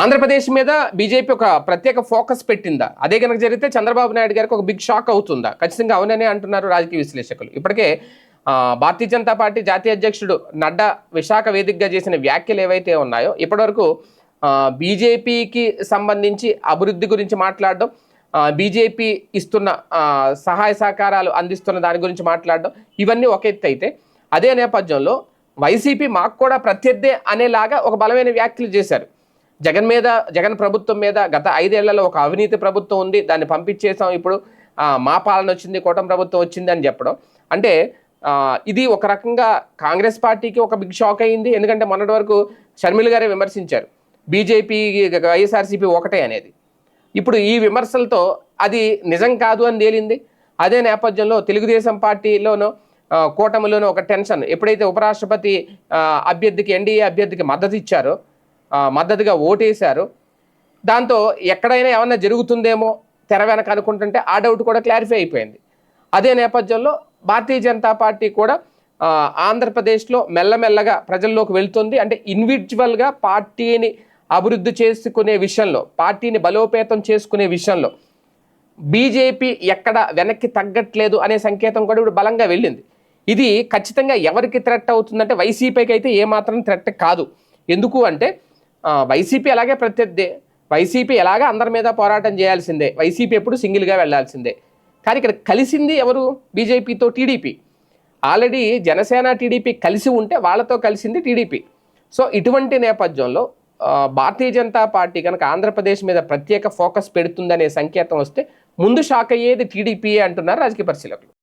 ఆంధ్రప్రదేశ్ మీద బీజేపీ ఒక ప్రత్యేక ఫోకస్ పెట్టిందా? అదే కనుక జరిగితే చంద్రబాబు నాయుడు గారికి ఒక బిగ్ షాక్ అవుతుందా? ఖచ్చితంగా అవుననే అంటున్నారు రాజకీయ విశ్లేషకులు. ఇప్పటికే భారతీయ జనతా పార్టీ జాతీయ అధ్యక్షుడు నడ్డా విశాఖ వేదికగా చేసిన వ్యాఖ్యలు ఏవైతే ఉన్నాయో ఇప్పటివరకు బీజేపీకి సంబంధించి అభివృద్ధి గురించి మాట్లాడడం బీజేపీ ఇస్తున్న సహాయ సహకారాలు అందిస్తున్న దాని గురించి మాట్లాడడం ఇవన్నీ ఒక ఎత్తు అయితే అదే నేపథ్యంలో వైసీపీ మాకు కూడా ప్రత్యర్థే అనేలాగా ఒక బలమైన వ్యాఖ్యలు చేశారు. జగన్ మీద జగన్ ప్రభుత్వం మీద గత ఐదేళ్ళలో ఒక అవినీతి ప్రభుత్వం ఉంది దాన్ని పంపించేసాం ఇప్పుడు. మా పాలన వచ్చింది కూటమి ప్రభుత్వం వచ్చింది అని చెప్పడం. అంటే ఇది ఒక రకంగా కాంగ్రెస్ పార్టీకి ఒక బిగ్ షాక్ అయింది. ఎందుకంటే మొన్నటి వరకు షర్మిల గారే విమర్శించారు. బీజేపీ వైఎస్ఆర్సీపీ ఒకటే అనేది. ఇప్పుడు ఈ విమర్శలతో అది నిజం కాదు అని తేలింది. అదే నేపథ్యంలో తెలుగుదేశం పార్టీలోనూ కూటమిలోనూ ఒక టెన్షన్. ఎప్పుడైతే ఉపరాష్ట్రపతి అభ్యర్థికి ఎన్డీఏ అభ్యర్థికి మద్దతు ఇచ్చారో మద్దతుగా ఓటేశారు. దాంతో ఎక్కడైనా ఏమన్నా జరుగుతుందేమో తెర వెనక అనుకుంటుంటే ఆ డౌట్ కూడా క్లారిఫై అయిపోయింది. అదే నేపథ్యంలో భారతీయ జనతా పార్టీ కూడా ఆంధ్రప్రదేశ్లో మెల్లమెల్లగా ప్రజల్లోకి వెళ్తుంది. అంటే ఇండివిజువల్గా పార్టీని అభివృద్ధి చేసుకునే విషయంలో పార్టీని బలోపేతం చేసుకునే విషయంలో బీజేపీ ఎక్కడ వెనక్కి తగ్గట్లేదు అనే సంకేతం కూడా ఇప్పుడు బలంగా వెళ్ళింది. ఇది ఖచ్చితంగా ఎవరికి థ్రెట్ అవుతుందంటే వైసీపీకి అయితే ఏమాత్రం థ్రెట్ కాదు. ఎందుకు అంటే వైసీపీ అలాగే ప్రత్యర్థి. వైసీపీ ఎలాగ అందరి మీద పోరాటం చేయాల్సిందే. వైసీపీ ఎప్పుడు సింగిల్గా వెళ్ళాల్సిందే. కానీ ఇక్కడ కలిసింది ఎవరు? బీజేపీతో టీడీపీ. ఆల్రెడీ జనసేన టీడీపీ కలిసి ఉంటే వాళ్ళతో కలిసింది టీడీపీ. సో ఇటువంటి నేపథ్యంలో భారతీయ జనతా పార్టీ కనుక ఆంధ్రప్రదేశ్ మీద ప్రత్యేక ఫోకస్ పెడుతుందనే సంకేతం వస్తే ముందు షాక్ అయ్యేది టీడీపీ అంటున్నారు రాజకీయ పరిశీలకులు.